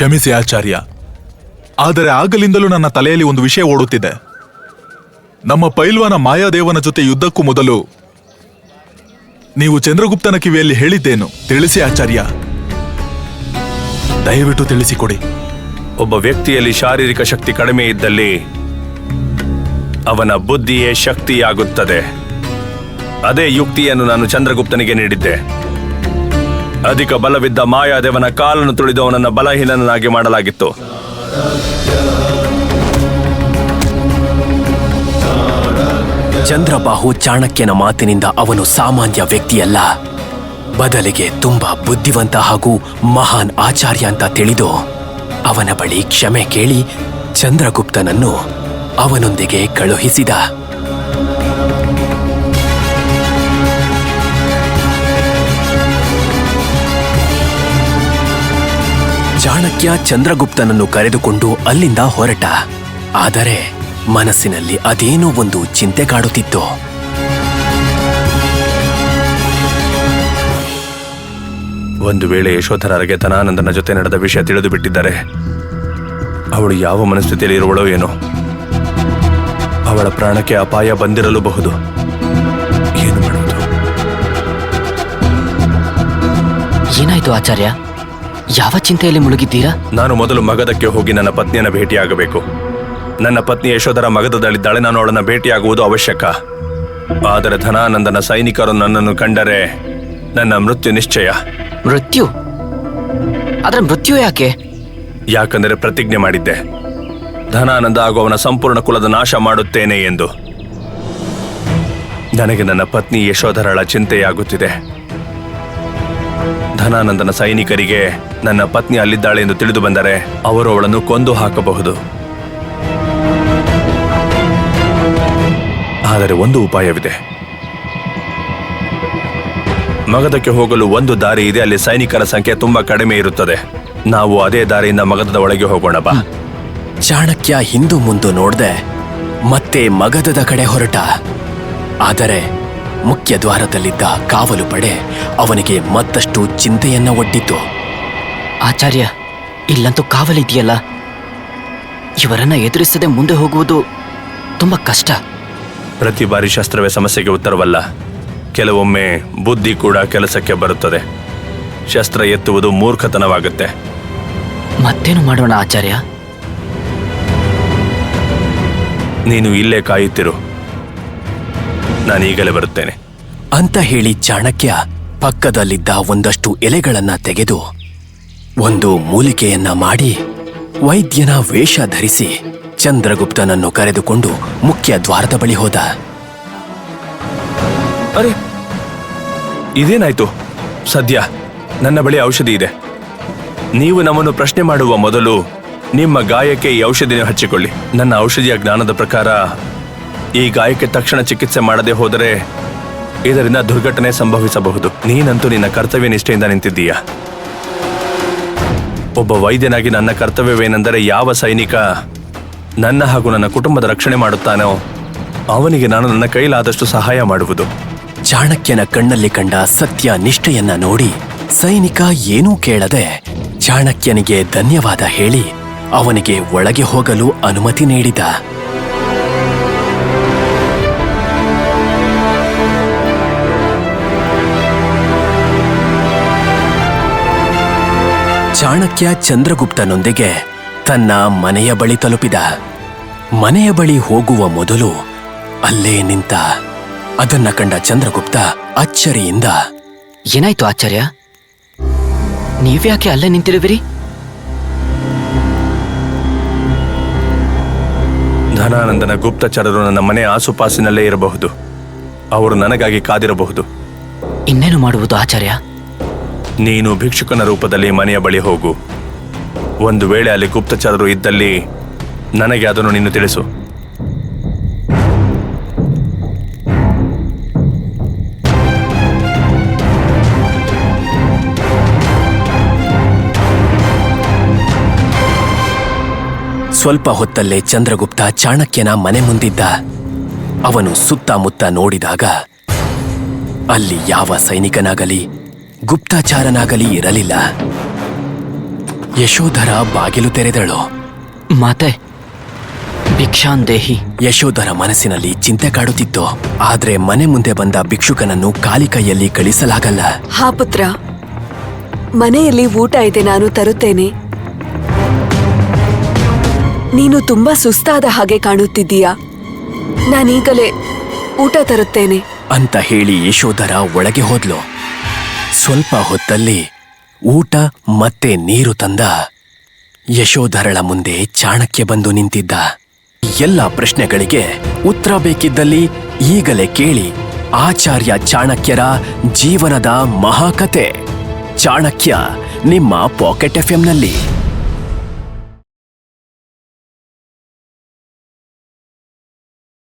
ಕ್ಷಮಿಸಿ ಆಚಾರ್ಯ. ಆದರೆ ಆಗಲಿಂದಲೂ ನನ್ನ ತಲೆಯಲ್ಲಿ ಒಂದು ವಿಷಯ ಓಡುತ್ತಿದೆ. ನಮ್ಮ ಪೈಲ್ವಾನ ಮಾಯಾದೇವನ ಜೊತೆ ಯುದ್ಧಕ್ಕೂ ಮೊದಲು ನೀವು ಚಂದ್ರಗುಪ್ತನ ಕಿವಿಯಲ್ಲಿ ಹೇಳಿದ್ದೇನು ತಿಳಿಸಿ ಆಚಾರ್ಯ. ದಯವಿಟ್ಟು ತಿಳಿಸಿಕೊಡಿ. ಒಬ್ಬ ವ್ಯಕ್ತಿಯಲ್ಲಿ ಶಾರೀರಿಕ ಶಕ್ತಿ ಕಡಿಮೆ ಇದ್ದಲ್ಲಿ ಅವನ ಬುದ್ಧಿಯೇ ಶಕ್ತಿಯಾಗುತ್ತದೆ. ಅದೇ ಯುಕ್ತಿಯನ್ನು ನಾನು ಚಂದ್ರಗುಪ್ತನಿಗೆ ನೀಡಿದ್ದೆ. ಅಧಿಕ ಬಲವಿದ್ದ ಮಾಯಾದೇವನ ಕಾಲನ್ನು ತುಳಿದು ಅವನನ್ನ ಬಲಹೀನನಾಗಿ ಮಾಡಲಾಗಿತ್ತು. ಚಂದ್ರಬಾಹು ಚಾಣಕ್ಯನ ಮಾತಿನಿಂದ ಅವನು ಸಾಮಾನ್ಯ ವ್ಯಕ್ತಿಯಲ್ಲ. ಬದಲಿಗೆ ತುಂಬಾ ಬುದ್ಧಿವಂತ ಹಾಗೂ ಮಹಾನ್ ಆಚಾರ್ಯ ಅಂತ ತಿಳಿದು ಅವನ ಬಳಿ ಕ್ಷಮೆ ಕೇಳಿ ಚಂದ್ರಗುಪ್ತನನ್ನು ಅವನೊಂದಿಗೆ ಕಳುಹಿಸಿದ. ಚಾಣಕ್ಯ ಚಂದ್ರಗುಪ್ತನನ್ನು ಕರೆದುಕೊಂಡು ಅಲ್ಲಿಂದ ಹೊರಟ. ಆದರೆ ಮನಸ್ಸಿನಲ್ಲಿ ಅದೇನೋ ಒಂದು ಚಿಂತೆ ಕಾಡುತ್ತಿತ್ತು ಒಂದು ವೇಳೆ ಯಶೋಧರರಿಗೆ ತನಾನಂದನ ಜೊತೆ ನಡೆದ ವಿಷಯ ತಿಳಿದು ಬಿಟ್ಟಿದ್ದಾರೆ ಅವಳು ಯಾವ ಮನಸ್ಥಿತಿಯಲ್ಲಿ ಇರುವಳೋ ಏನೋ. ಅವಳ ಪ್ರಾಣಕ್ಕೆ ಅಪಾಯ ಬಂದಿರಲೂಬಹುದು. ಏನು ಮಾಡೋದು? ಏನಾಯ್ತು ಆಚಾರ್ಯ? ಯಾವ ಚಿಂತೆಯಲ್ಲಿ ಮುಳುಗಿದ್ದೀರಾ? ನಾನು ಮೊದಲು ಮಗದಕ್ಕೆ ಹೋಗಿ ನನ್ನ ಪತ್ನಿಯನ್ನ ಭೇಟಿಯಾಗಬೇಕು. ನನ್ನ ಪತ್ನಿ ಯಶೋಧರ ಮಗದಲ್ಲಿದ್ದಾಳೆ ನಾನು ಅವಳನ್ನ ಭೇಟಿಯಾಗುವುದು ಅವಶ್ಯಕ. ಆದರೆ ಧನಾನಂದನ ಸೈನಿಕರು ನನ್ನನ್ನು ಕಂಡರೆ ನನ್ನ ಮೃತ್ಯು ನಿಶ್ಚಯ. ಮೃತ್ಯು? ಅದರ ಮೃತ್ಯು ಯಾಕೆ? ಯಾಕಂದರೆ ಪ್ರತಿಜ್ಞೆ ಮಾಡಿದ್ದೆ. ಧನಾನಂದ ಹಾಗೂ ಅವನ ಸಂಪೂರ್ಣ ಕುಲದ ನಾಶ ಮಾಡುತ್ತೇನೆ ಎಂದು. ನನಗೆ ನನ್ನ ಪತ್ನಿ ಯಶೋಧರಳ ಚಿಂತೆಯಾಗುತ್ತಿದೆ. ಧನಾನಂದನ ಸೈನಿಕರಿಗೆ ನನ್ನ ಪತ್ನಿ ಅಲ್ಲಿದ್ದಾಳೆ ಎಂದು ತಿಳಿದು ಬಂದರೆ ಅವರು ಅವಳನ್ನು ಕೊಂದು ಹಾಕಬಹುದು. ಆದರೆ ಒಂದು ಉಪಾಯವಿದೆ. ಮಗದಕ್ಕೆ ಹೋಗಲು ಒಂದು ದಾರಿ ಇದೆ, ಅಲ್ಲಿ ಸೈನಿಕರ ಸಂಖ್ಯೆ ತುಂಬಾ ಕಡಿಮೆ ಇರುತ್ತದೆ. ನಾವು ಅದೇ ದಾರಿಯಿಂದ ಮಗದದ ಒಳಗೆ ಹೋಗೋಣ, ಬಾ. ಚಾಣಕ್ಯ ಹಿಂದು ಮುಂದು ನೋಡ್ದೆ ಮತ್ತೆ ಮಗದದ ಕಡೆ ಹೊರಟ. ಆದರೆ ಮುಖ್ಯ ದ್ವಾರದಲ್ಲಿದ್ದ ಕಾವಲು ಪಡೆ ಅವನಿಗೆ ಮತ್ತಷ್ಟು ಚಿಂತೆಯನ್ನ ಒಡ್ಡಿತು ಆಚಾರ್ಯ ಇಲ್ಲಂತೂ ಕಾವಲಿದೆಯಲ್ಲ ಇವರನ್ನ ಎದುರಿಸದೆ ಮುಂದೆ ಹೋಗುವುದು ತುಂಬಾ ಕಷ್ಟ. ಪ್ರತಿ ಬಾರಿ ಶಾಸ್ತ್ರವೇ ಸಮಸ್ಯೆಗೆ ಉತ್ತರವಲ್ಲ. ಕೆಲವೊಮ್ಮೆ ಬುದ್ಧಿ ಕೂಡ ಕೆಲಸಕ್ಕೆ ಬರುತ್ತದೆ. ಶಸ್ತ್ರ ಎತ್ತುವುದು ಮೂರ್ಖತನವಾಗುತ್ತೆ. ಮತ್ತೇನು ಮಾಡೋಣ ಆಚಾರ್ಯ? ನೀನು ಇಲ್ಲೇ ಕಾಯುತ್ತಿರು. ನಾನು ಈಗಲೇ ಬರುತ್ತೇನೆ. ಅಂತ ಹೇಳಿ ಚಾಣಕ್ಯ ಪಕ್ಕದಲ್ಲಿದ್ದ ಒಂದಷ್ಟು ಎಲೆಗಳನ್ನ ತೆಗೆದು ಒಂದು ಮೂಲಿಕೆಯನ್ನ ಮಾಡಿ ವೈದ್ಯನ ವೇಷ ಧರಿಸಿ ಚಂದ್ರಗುಪ್ತನನ್ನು ಕರೆದುಕೊಂಡು ಮುಖ್ಯ ದ್ವಾರದ ಬಳಿ ಹೋದ. ಅರೆ ಇದೇನಾಯ್ತು? ಸದ್ಯ ನನ್ನ ಬಳಿ ಔಷಧಿ ಇದೆ. ನೀವು ನಮ್ಮನ್ನು ಪ್ರಶ್ನೆ ಮಾಡುವ ಮೊದಲು ನಿಮ್ಮ ಗಾಯಕ್ಕೆ ಈ ಔಷಧಿನ ಹಚ್ಚಿಕೊಳ್ಳಿ. ನನ್ನ ಔಷಧಿಯ ಜ್ಞಾನದ ಪ್ರಕಾರ ಈ ಗಾಯಕ್ಕೆ ತಕ್ಷಣ ಚಿಕಿತ್ಸೆ ಮಾಡದೆ ಹೋದರೆ ಇದರಿಂದ ದುರ್ಘಟನೆ ಸಂಭವಿಸಬಹುದು. ನೀನಂತೂ ನಿನ್ನ ಕರ್ತವ್ಯ ನಿಷ್ಠೆಯಿಂದ ನಿಂತಿದ್ದೀಯ? ಒಬ್ಬ ವೈದ್ಯನಾಗಿ ನನ್ನ ಕರ್ತವ್ಯವೇನೆಂದರೆ ಯಾವ ಸೈನಿಕ ನನ್ನ ಹಾಗೂ ನನ್ನ ಕುಟುಂಬದ ರಕ್ಷಣೆ ಮಾಡುತ್ತಾನೋ, ಅವನಿಗೆ ನಾನು ನನ್ನ ಕೈಲಾದಷ್ಟು ಸಹಾಯ ಮಾಡುವುದು. ಚಾಣಕ್ಯನ ಕಣ್ಣಲ್ಲಿ ಕಂಡ ಸತ್ಯ ನಿಷ್ಠೆಯನ್ನ ನೋಡಿ ಸೈನಿಕ ಏನೂ ಕೇಳದೆ ಚಾಣಕ್ಯನಿಗೆ ಧನ್ಯವಾದ ಹೇಳಿ ಅವನಿಗೆ ಒಳಗೆ ಹೋಗಲು ಅನುಮತಿ ನೀಡಿದ. ಚಾಣಕ್ಯ ಚಂದ್ರಗುಪ್ತನೊಂದಿಗೆ ತನ್ನ ಮನೆಯ ಬಳಿ ತಲುಪಿದ. ಮನೆಯ ಬಳಿ ಹೋಗುವ ಮೊದಲು ಅಲ್ಲೇ ನಿಂತ ಅದನ್ನ ಕಂಡ ಚಂದ್ರಗುಪ್ತ ಅಚ್ಚರಿಯಿಂದ ಏನಾಯ್ತು ಆಚಾರ್ಯ? ನೀವ್ಯಾಕೆ ಅಲ್ಲೇ ನಿಂತಿರುವಿರಿ? ಧನಾನಂದನ ಗುಪ್ತಚರರು ನನ್ನ ಮನೆ ಆಸುಪಾಸಿನಲ್ಲೇ ಇರಬಹುದು. ಅವರು ನನಗಾಗಿ ಕಾದಿರಬಹುದು. ಇನ್ನೇನು ಮಾಡುವುದು ಆಚಾರ್ಯ? ನೀನು ಭಿಕ್ಷುಕನ ರೂಪದಲ್ಲಿ ಮನೆಯ ಬಳಿ ಹೋಗು. ಒಂದು ವೇಳೆ ಅಲ್ಲಿ ಗುಪ್ತಚರರು ಇದ್ದಲ್ಲಿ ನನಗೆ ಅದನ್ನು ನೀನು ತಿಳಿಸು. ಸ್ವಲ್ಪ ಹೊತ್ತಲ್ಲೇ ಚಂದ್ರಗುಪ್ತ ಚಾಣಕ್ಯನ ಮನೆ ಮುಂದಿದ್ದ. ಅವನು ಸುತ್ತಮುತ್ತ ನೋಡಿದಾಗ ಅಲ್ಲಿ ಯಾವ ಸೈನಿಕನಾಗಲಿ ಗುಪ್ತಚಾರನಾಗಲಿ ಇರಲಿಲ್ಲ. ಯಶೋಧರ ಬಾಗಿಲು ತೆರೆದಳು. ಮಾತೆ ಭಿಕ್ಷಾನ್ ದೇಹಿ. ಯಶೋಧರ ಮನಸ್ಸಿನಲ್ಲಿ ಚಿಂತೆ ಕಾಡುತ್ತಿತ್ತು. ಆದ್ರೆ ಮನೆ ಮುಂದೆ ಬಂದ ಭಿಕ್ಷುಕನನ್ನು ಖಾಲಿ ಕೈಯಲ್ಲಿ ಕಳಿಸಲಾಗಲ್ಲ. ಹಾ ಪುತ್ರ ಮನೆಯಲ್ಲಿ ಊಟ ಇದೆ ನಾನು ತರುತ್ತೇನೆ. ನೀನು ತುಂಬಾ ಸುಸ್ತಾದ ಹಾಗೆ ಕಾಣುತ್ತಿದ್ದೀಯಾ? ನಾನೀಗಲೇ ಊಟ ತರುತ್ತೇನೆ. ಅಂತ ಹೇಳಿ ಯಶೋಧರ ಒಳಗೆ ಹೋದ್ಲು. ಸ್ವಲ್ಪ ಹೊತ್ತಲ್ಲಿ ಊಟ ಮತ್ತೆ ನೀರು ತಂದ ಯಶೋಧರಳ ಮುಂದೆ ಚಾಣಕ್ಯ ಬಂದು ನಿಂತಿದ್ದ. ಎಲ್ಲ ಪ್ರಶ್ನೆಗಳಿಗೆ ಉತ್ತರ ಬೇಕಿದ್ದಲ್ಲಿ ಈಗಲೇ ಕೇಳಿ ಆಚಾರ್ಯ ಚಾಣಕ್ಯರ ಜೀವನದ ಮಹಾಕತೆ. ಚಾಣಕ್ಯ ನಿಮ್ಮ ಪಾಕೆಟ್ ಎಫ್ಎಂನಲ್ಲಿ